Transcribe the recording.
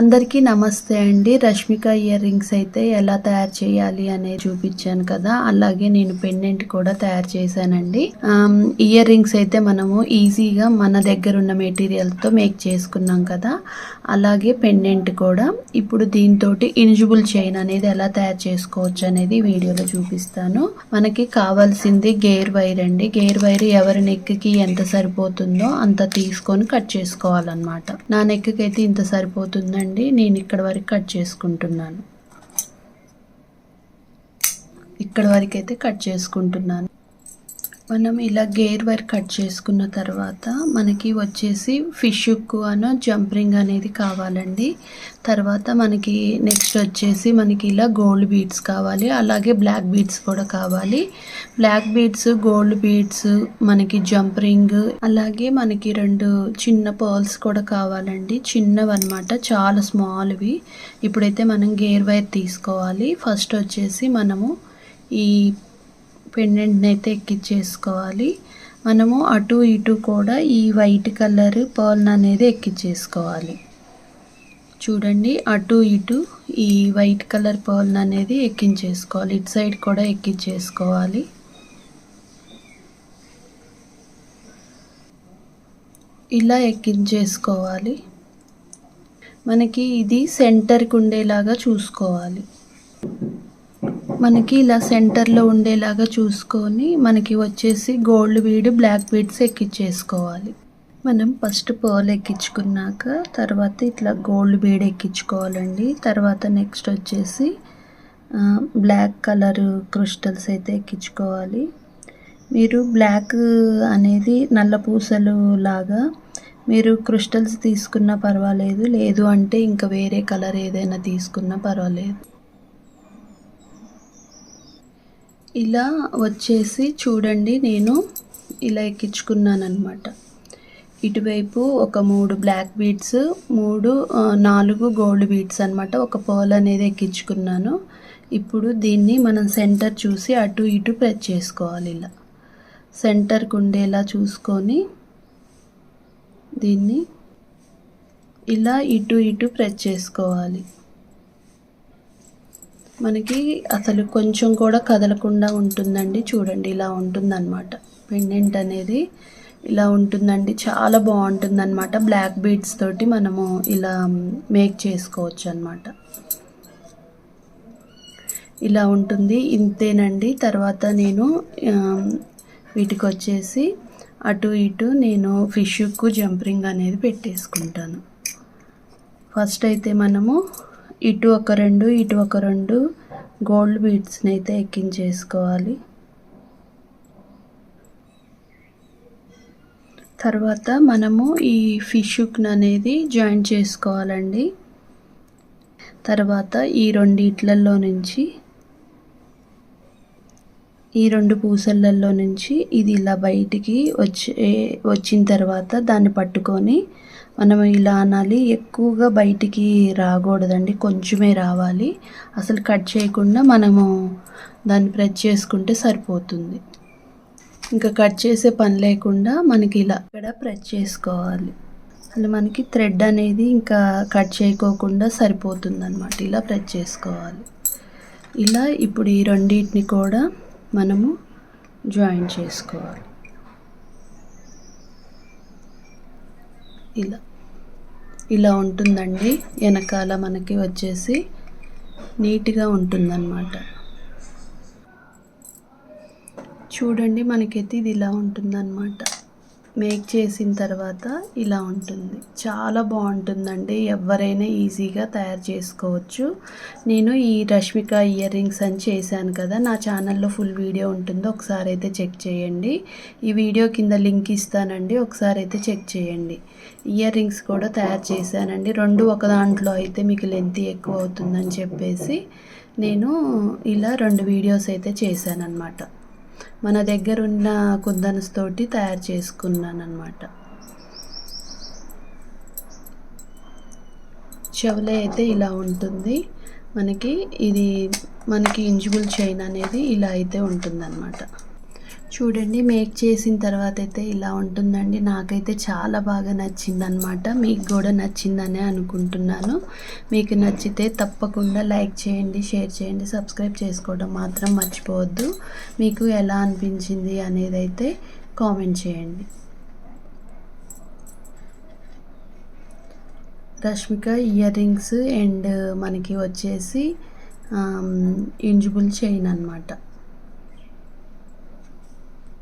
అందరికీ నమస్తే అండి. రష్మిక ఇయర్ రింగ్స్ అయితే ఎలా తయారు చేయాలి అనేది చూపించాను కదా. అలాగే నేను పెండెంట్ కూడా తయారు చేశానండి. ఇయర్ రింగ్స్ అయితే మనము ఈజీగా మన దగ్గర ఉన్న మెటీరియల్తో మేక్ చేసుకున్నాం కదా. అలాగే పెండెంట్ కూడా. ఇప్పుడు దీంతో ఇనిజిబుల్ చైన్ అనేది ఎలా తయారు చేసుకోవచ్చు అనేది వీడియోలో చూపిస్తాను. మనకి కావాల్సింది గేర్ వైర్ అండి. గేర్ వైర్ ఎవరి నెక్కి ఎంత సరిపోతుందో అంత తీసుకొని కట్ చేసుకోవాలన్నమాట. నా నెక్కి అయితే ఇంత అండి నేను ఇక్కడ వరకు కట్ చేసుకుంటున్నాను. ఇక్కడ వరకు అయితే కట్ చేసుకుంటున్నాను. మనం ఇలా గేర్ వైర్ కట్ చేసుకున్న తర్వాత మనకి వచ్చేసి ఫిష్ అనో అను జంపరింగ్ అనేది కావాలండి. తర్వాత మనకి నెక్స్ట్ వచ్చేసి మనకి ఇలా గోల్డ్ బీడ్స్ కావాలి. అలాగే బ్లాక్ బీడ్స్ కూడా కావాలి. బ్లాక్ బీడ్స్ గోల్డ్ బీడ్స్ మనకి జంపరింగ్ అలాగే మనకి రెండు చిన్న పర్ల్స్ కూడా కావాలండి. చిన్నవి అనమాట చాలా స్మాల్వి. ఇప్పుడైతే మనం గేర్ వైర్ తీసుకోవాలి. ఫస్ట్ వచ్చేసి మనము ఈ పెండెంట్ని అయితే ఎక్కించేసుకోవాలి మనము అటు ఇటు కూడా ఈ వైట్ కలర్ పర్ల్ అనేది ఎక్కించేసుకోవాలి చూడండి అటు ఇటు ఈ వైట్ కలర్ పర్ల్ అనేది ఎక్కించేసుకోవాలి. ఇటు సైడ్ కూడా ఎక్కించేసుకోవాలి ఇలా ఎక్కించేసుకోవాలి మనకి ఇది సెంటర్కి ఉండేలాగా చూసుకోవాలి. మనకి ఇలా సెంటర్లో ఉండేలాగా చూసుకొని మనకి వచ్చేసి గోల్డ్ బీడ్ బ్లాక్ బీడ్స్ ఎక్కించేసుకోవాలి మనం ఫస్ట్ పర్ల్ ఎక్కించుకున్నాక తర్వాత ఇట్లా గోల్డ్ బీడ్ ఎక్కించుకోవాలండి. తర్వాత నెక్స్ట్ వచ్చేసి బ్లాక్ కలర్ క్రిస్టల్స్ అయితే ఎక్కించుకోవాలి. మీరు బ్లాక్ అనేది నల్ల పూసలు లాగా మీరు క్రిస్టల్స్ తీసుకున్నా పర్వాలేదు. లేదు అంటే ఇంకా వేరే కలర్ ఏదైనా తీసుకున్నా పర్వాలేదు. ఇలా వచ్చేసి చూడండి నేను ఇలా ఎక్కించుకున్నాను అనమాట ఇటువైపు ఒక మూడు బ్లాక్ బీడ్స్ మూడు నాలుగు గోల్డ్ బీడ్స్ అనమాట ఒక పర్ల్ అనేది ఎక్కించుకున్నాను. ఇప్పుడు దీన్ని మనం సెంటర్ చూసి అటు ఇటు ప్రెస్ చేసుకోవాలి ఇలా. సెంటర్కి ఉండేలా చూసుకొని దీన్ని ఇలా ఇటు ఇటు ప్రెస్ చేసుకోవాలి. మనకి అసలు కొంచెం కూడా కదలకుండా ఉంటుందండి. చూడండి ఇలా ఉంటుందన్నమాట. పెండెంట్ అనేది ఇలా ఉంటుందండి. చాలా బాగుంటుందన్నమాట. బ్లాక్ బీడ్స్ తోటి మనము ఇలా మేక్ చేసుకోవచ్చు అనమాట ఇలా ఉంటుంది. ఇంతేనండి. తర్వాత నేను వీటికి వచ్చేసి అటు ఇటు నేను ఫిష్కు జంపరింగ్ అనేది పెట్టేసుకుంటాను. ఫస్ట్ అయితే మనము ఇటు ఒక రెండు ఇటు ఒక రెండు గోల్డ్ బీడ్స్ని అయితే ఎక్కించేసుకోవాలి. తర్వాత మనము ఈ ఫిష్ అనేది జాయిన్ చేసుకోవాలండి. తర్వాత ఈ రెండిట్లలో నుంచి ఈ రెండు పూసలలో నుంచి ఇది ఇలా బయటికి వచ్చే వచ్చిన తర్వాత దాన్ని పట్టుకొని మనం ఇలా అనాలి. ఎక్కువగా బయటికి రాకూడదండి. కొంచెమే రావాలి. అసలు కట్ చేయకుండా మనము దాన్ని ప్రెస్ చేసుకుంటే సరిపోతుంది. ఇంకా కట్ చేసే పని లేకుండా మనకి ఇలా ఇక్కడ ప్రెస్ చేసుకోవాలి. అసలు మనకి థ్రెడ్ అనేది ఇంకా కట్ చేయకోకుండా సరిపోతుంది అనమాట ఇలా ప్రెస్ చేసుకోవాలి. ఇలా ఇప్పుడు ఈ రెండింటిని కూడా మనము జాయిన్ చేసుకోవాలి. ఇలా. ఇలా ఉంటుందండి. వెనకాల మనకి వచ్చేసి నీట్గా ఉంటుందన్నమాట. చూడండి మనకైతే ఇది ఇలా ఉంటుందన్నమాట. మేక్ చేసిన తర్వాత ఇలా ఉంటుంది. చాలా బాగుంటుందండి. ఎవరైనా ఈజీగా తయారు చేసుకోవచ్చు. నేను ఈ రష్మిక ఇయర్ రింగ్స్ అని చేశాను కదా నా ఛానల్లో ఫుల్ వీడియో ఉంటుంది ఒకసారి అయితే చెక్ చేయండి. ఈ వీడియో కింద లింక్ ఇస్తానండి ఒకసారి అయితే చెక్ చేయండి. ఇయర్ రింగ్స్ కూడా తయారు చేశానండి. రెండు ఒక దాంట్లో అయితే మీకు లెంత్ ఎక్కువ అవుతుందని చెప్పేసి నేను ఇలా రెండు వీడియోస్ అయితే చేశాను అనమాట మన దగ్గర ఉన్న కుందన్స్ తోటి తయారు చేసుకున్నాను అనమాట చెవులే అయితే ఇలా ఉంటుంది. మనకి ఇది మనకి ఇంజిబుల్ చైన్ అనేది ఇలా అయితే ఉంటుందన్నమాట. చూడండి మేక్ చేసిన తర్వాత అయితే ఇలా ఉంటుందండి. నాకైతే చాలా బాగా నచ్చింది అనమాట మీకు కూడా నచ్చిందనే అనుకుంటున్నాను. మీకు నచ్చితే తప్పకుండా లైక్ చేయండి షేర్ చేయండి సబ్స్క్రైబ్ చేసుకోవడం మాత్రం మర్చిపోవద్దు. మీకు ఎలా అనిపించింది అనేది అయితే కామెంట్ చేయండి. రష్మిక ఇయర్ రింగ్స్ అండ్ మనకి వచ్చేసి ఇంజిబుల్ చైన్ అనమాట